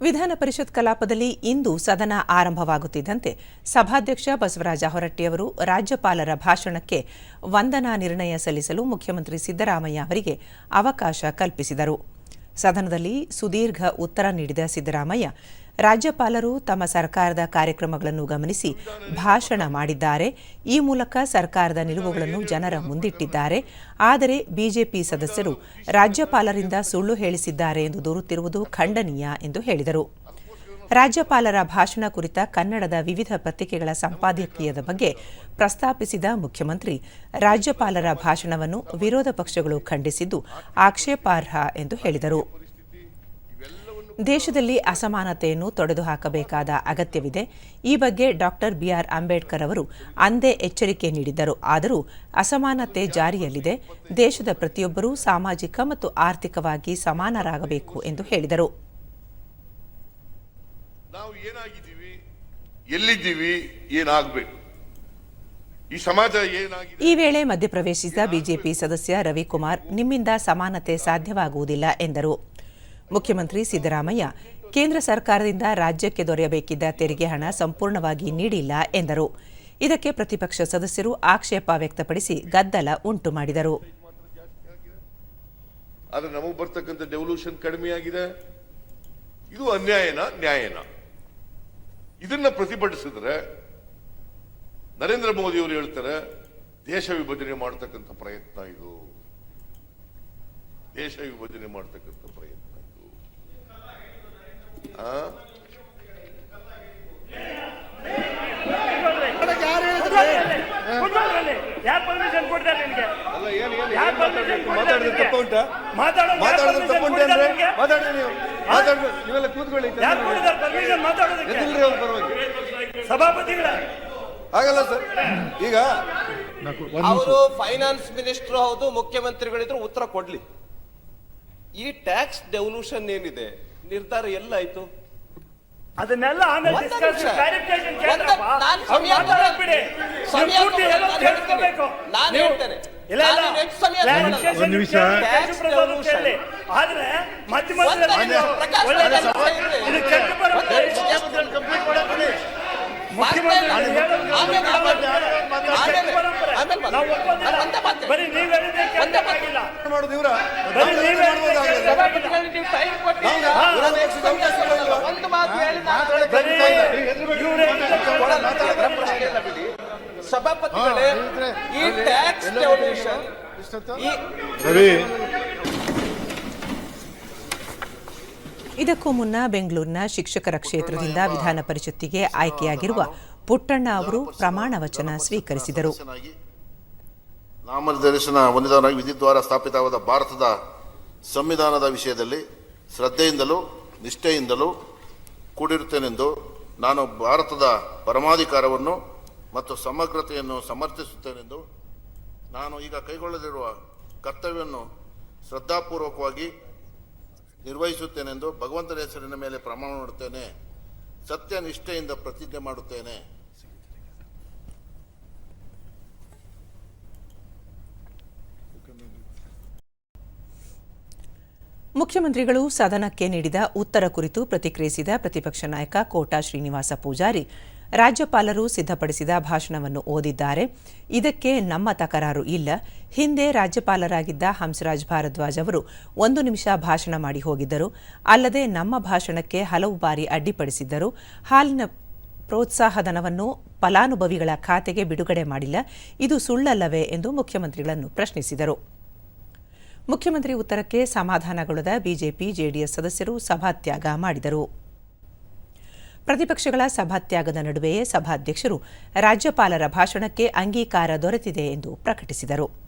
ವಿಧಾನ ಪರಿಷತ್ ಕಲಾಪದಲ್ಲಿ ಇಂದು ಸದನ ಆರಂಭವಾಗುತ್ತಿದ್ದಂತೆ ಸಭಾಧ್ಯಕ್ಷ ಬಸವರಾಜ ಹೊರಟ್ಟಿಯವರು ರಾಜ್ಯಪಾಲರ ಭಾಷಣಕ್ಕೆ ವಂದನಾ ನಿರ್ಣಯ ಸಲ್ಲಿಸಲು ಮುಖ್ಯಮಂತ್ರಿ ಸಿದ್ದರಾಮಯ್ಯ ಅವರಿಗೆ ಅವಕಾಶ ಕಲ್ಪಿಸಿದರು. ಸದನದಲ್ಲಿ ಸುದೀರ್ಘ ಉತ್ತರ ನೀಡಿದ ಸಿದ್ದರಾಮಯ್ಯ ರಾಜ್ಯಪಾಲರು ತಮ್ಮ ಸರ್ಕಾರದ ಕಾರ್ಯಕ್ರಮಗಳನ್ನು ಗಮನಿಸಿ ಭಾಷಣ ಮಾಡಿದ್ದಾರೆ. ಈ ಮೂಲಕ ಸರ್ಕಾರದ ನಿಲುವುಗಳನ್ನು ಜನರ ಮುಂದಿಟ್ಟಿದ್ದಾರೆ. ಆದರೆ ಬಿಜೆಪಿ ಸದಸ್ಯರು ರಾಜ್ಯಪಾಲರಿಂದ ಸುಳ್ಳು ಹೇಳಿಸಿದ್ದಾರೆ ಎಂದು ದೂರುತ್ತಿರುವುದು ಖಂಡನೀಯ ಎಂದು ಹೇಳಿದರು. ರಾಜ್ಯಪಾಲರ ಭಾಷಣ ಕುರಿತ ಕನ್ನಡದ ವಿವಿಧ ಪತ್ರಿಕೆಗಳ ಸಂಪಾದಕೀಯದ ಬಗ್ಗೆ ಪ್ರಸ್ತಾಪಿಸಿದ ಮುಖ್ಯಮಂತ್ರಿ, ರಾಜ್ಯಪಾಲರ ಭಾಷಣವನ್ನು ವಿರೋಧ ಪಕ್ಷಗಳು ಖಂಡಿಸಿದ್ದು ಆಕ್ಷೇಪಾರ್ಹ ಎಂದು ಹೇಳಿದರು. ದೇಶದಲ್ಲಿ ಅಸಮಾನತೆಯನ್ನು ತೊಡೆದುಹಾಕಬೇಕಾದ ಅಗತ್ಯವಿದೆ. ಈ ಬಗ್ಗೆ ಡಾಕ್ಟರ್ ಬಿಆರ್ ಅಂಬೇಡ್ಕರ್ ಅವರು ಅಂದೇ ಎಚ್ಚರಿಕೆ ನೀಡಿದ್ದರು. ಆದರೂ ಅಸಮಾನತೆ ಜಾರಿಯಲ್ಲಿದೆ. ದೇಶದ ಪ್ರತಿಯೊಬ್ಬರೂ ಸಾಮಾಜಿಕ ಮತ್ತು ಆರ್ಥಿಕವಾಗಿ ಸಮಾನರಾಗಬೇಕು ಎಂದು ಹೇಳಿದರು. ನಾವು ಏನಾಗಿದ್ದೀವಿ? ಎಲ್ಲಿದ್ದೀವಿ? ಏನಾಗಬೇಕು? ಈ ಸಮಾಜ ಏನಾಗಿದೆ? ಈ ವೇಳೆ ಮಧ್ಯಪ್ರವೇಶಿಸಿದ ಬಿಜೆಪಿ ಸದಸ್ಯ ರವಿಕುಮಾರ್ ನಿಮ್ಮಿಂದ ಸಮಾನತೆ ಸಾಧ್ಯವಾಗುವುದಿಲ್ಲ ಎಂದರು. ಮುಖ್ಯಮಂತ್ರಿ ಸಿದ್ದರಾಮಯ್ಯ, ಕೇಂದ್ರ ಸರ್ಕಾರದಿಂದ ರಾಜ್ಯಕ್ಕೆ ದೊರೆಯಬೇಕಿದ್ದ ತೆರಿಗೆ ಹಣ ಸಂಪೂರ್ಣವಾಗಿ ನೀಡಿಲ್ಲ ಎಂದರು. ಇದಕ್ಕೆ ಪ್ರತಿಪಕ್ಷ ಸದಸ್ಯರು ಆಕ್ಷೇಪ ವ್ಯಕ್ತಪಡಿಸಿ ಗದ್ದಲ ಉಂಟು ಮಾಡಿದರು. ಆದರೆ ನಮಗೆ ಬರ್ತಕ್ಕಂಥ ಡೆವಲ್ಯೂಷನ್ ಕಡಿಮೆ ಆಗಿದೆ ಇದು ಅನ್ಯಾಯನ ನ್ಯಾಯನ? ಇದನ್ನ ಪ್ರತಿಭಟಿಸಿದ್ರೆ ನರೇಂದ್ರ ಮೋದಿ ಅವರು ಹೇಳ್ತಾರೆ, ದೇಶ ವಿಭಜನೆ ಮಾಡತಕ್ಕಂಥ ಪ್ರಯತ್ನ ಇದು. ದೇಶ ವಿಭಜನೆ ಮಾಡತಕ್ಕಂಥ ಪ್ರಯತ್ನ. ಸಭಾಪತಿಗಳ ಆಗಲ್ಲ ಸರ್. ಈಗ ಅವರು ಫೈನಾನ್ಸ್ ಮಿನಿಸ್ಟರ್ ಹೌದು ಮುಖ್ಯಮಂತ್ರಿಗಳಿದ್ರು ಉತ್ತರ ಕೊಡ್ಲಿ. ಈ ಟ್ಯಾಕ್ಸ್ ಡೆವಲ್ಯೂಷನ್ ಏನಿದೆ? ನಿರ್ಧಾರ ಎಲ್ಲಾಯ್ತು ಅದನ್ನೆಲ್ಲ ಆಮೇಲೆ ಡಿಸ್ಕಸ್ ನಿಮಿಷ. ಕ್ಲಾರಿಫಿಕೇಶನ್ ಒಂದೇ- ಕೇಳ್ರಪ್ಪ ನಾನ್ ಅವ್ರು ಸಮಯ ಬಿಡಿ ನೀವು ಪೂರ್ತಿ ಎಲ್ಲ ಆಯ್ತು ಅದನ್ನೆಲ್ಲ ನಾನು ಹೇಳ್ತೇನೆ. ಇಲ್ಲ ಇಲ್ಲ. ಒಂದ್. ಕೇಳಿ. ಆದ್ರೆ ಮಧ್ಯ ಮಧ್ಯದಲ್ಲಿ ಒಳ್ಳೆ. ಇದು ಕೆಟ್ಟ ಬರುತ್ತೆ. ಮುಖ್ಯಮಂತ್ರಿ. ಬರೀ ನೀವ್ ಹೇಳಿದ್ರೆ. ಮಾಡೋದು ಇವರ. ಒಂದು ಮಾತು ಹೇಳಿ. ಸಭಾಪತಿಗಳೇ ಈ ಟ್ಯಾಕ್ಸ್ ರವಿ. ಇದಕ್ಕೂ ಮುನ್ನ ಬೆಂಗಳೂರಿನ ಶಿಕ್ಷಕರ ಕ್ಷೇತ್ರದಿಂದ ವಿಧಾನ ಪರಿಷತ್ತಿಗೆ ಆಯ್ಕೆಯಾಗಿರುವ ಪುಟ್ಟಣ್ಣ ಅವರು ಪ್ರಮಾಣ ವಚನ ಸ್ವೀಕರಿಸಿದರು. ನಾಮನಿರ್ದೇಶನ ಹೊಂದಿದವನಾಗಿ ವಿಧಿದ್ವಾರ ಸ್ಥಾಪಿತವಾದ ಭಾರತದ ಸಂವಿಧಾನದ ವಿಷಯದಲ್ಲಿ ಶ್ರದ್ಧೆಯಿಂದಲೂ ನಿಷ್ಠೆಯಿಂದಲೂ ಕೂಡಿರುತ್ತೇನೆಂದು ನಾನು ಭಾರತದ ಪರಮಾಧಿಕಾರವನ್ನು ಮತ್ತು ಸಮಗ್ರತೆಯನ್ನು ಸಮರ್ಥಿಸುತ್ತೇನೆಂದು ನಾನು ಈಗ ಕೈಗೊಳ್ಳಲಿರುವ ಕರ್ತವ್ಯವನ್ನು ಶ್ರದ್ಧಾಪೂರ್ವಕವಾಗಿ ನಿರ್ವಹಿಸುತ್ತೇನೆಂದು ಭಗವಂತನ ಹೆಸರಿನ ಮೇಲೆ ಪ್ರಮಾಣ ಮಾಡುತ್ತೇನೆ. ಸತ್ಯ ನಿಷ್ಠೆಯಿಂದ ಪ್ರತಿಜ್ಞೆ ಮಾಡುತ್ತೇನೆ. ಮುಖ್ಯಮಂತ್ರಿಗಳು ಸದನಕ್ಕೆ ನೀಡಿದ ಉತ್ತರ ಕುರಿತು ಪ್ರತಿಕ್ರಿಯಿಸಿದ ಪ್ರತಿಪಕ್ಷ ನಾಯಕ ಕೋಟಾ ಶ್ರೀನಿವಾಸ ಪೂಜಾರಿ, ರಾಜ್ಯಪಾಲರು ಸಿದ್ಧಪಡಿಸಿದ ಭಾಷಣವನ್ನು ಓದಿದ್ದಾರೆ. ಇದಕ್ಕೆ ನಮ್ಮ ತಕರಾರು ಇಲ್ಲ. ಹಿಂದೆ ರಾಜ್ಯಪಾಲರಾಗಿದ್ದ ಹಂಸರಾಜ್ ಭಾರದ್ವಾಜ್ ಅವರು ಒಂದು ನಿಮಿಷ ಭಾಷಣ ಮಾಡಿ ಹೋಗಿದ್ದರು. ಅಲ್ಲದೆ ನಮ್ಮ ಭಾಷಣಕ್ಕೆ ಹಲವು ಬಾರಿ ಅಡ್ಡಿಪಡಿಸಿದ್ದರು. ಹಾಲಿನ ಪ್ರೋತ್ಸಾಹಧನವನ್ನು ಫಲಾನುಭವಿಗಳ ಖಾತೆಗೆ ಬಿಡುಗಡೆ ಮಾಡಿಲ್ಲ. ಇದು ಸುಳ್ಳಲ್ಲವೇ ಎಂದು ಮುಖ್ಯಮಂತ್ರಿಗಳನ್ನು ಪ್ರಶ್ನಿಸಿದರು. ಮುಖ್ಯಮಂತ್ರಿ ಉತ್ತರಕ್ಕೆ ಸಮಾಧಾನಗೊಳ್ಳದ ಬಿಜೆಪಿ ಜೆಡಿಎಸ್ ಸದಸ್ಯರು ಸಭಾತ್ಯಾಗ ಮಾಡಿದರು. ಪ್ರತಿಪಕ್ಷಗಳ ಸಭಾತ್ಯಾಗದ ನಡುವೆಯೇ ಸಭಾಧ್ಯಕ್ಷರು ರಾಜ್ಯಪಾಲರ ಭಾಷಣಕ್ಕೆ ಅಂಗೀಕಾರ ದೊರೆತಿದೆ ಎಂದು ಪ್ರಕಟಿಸಿದರು.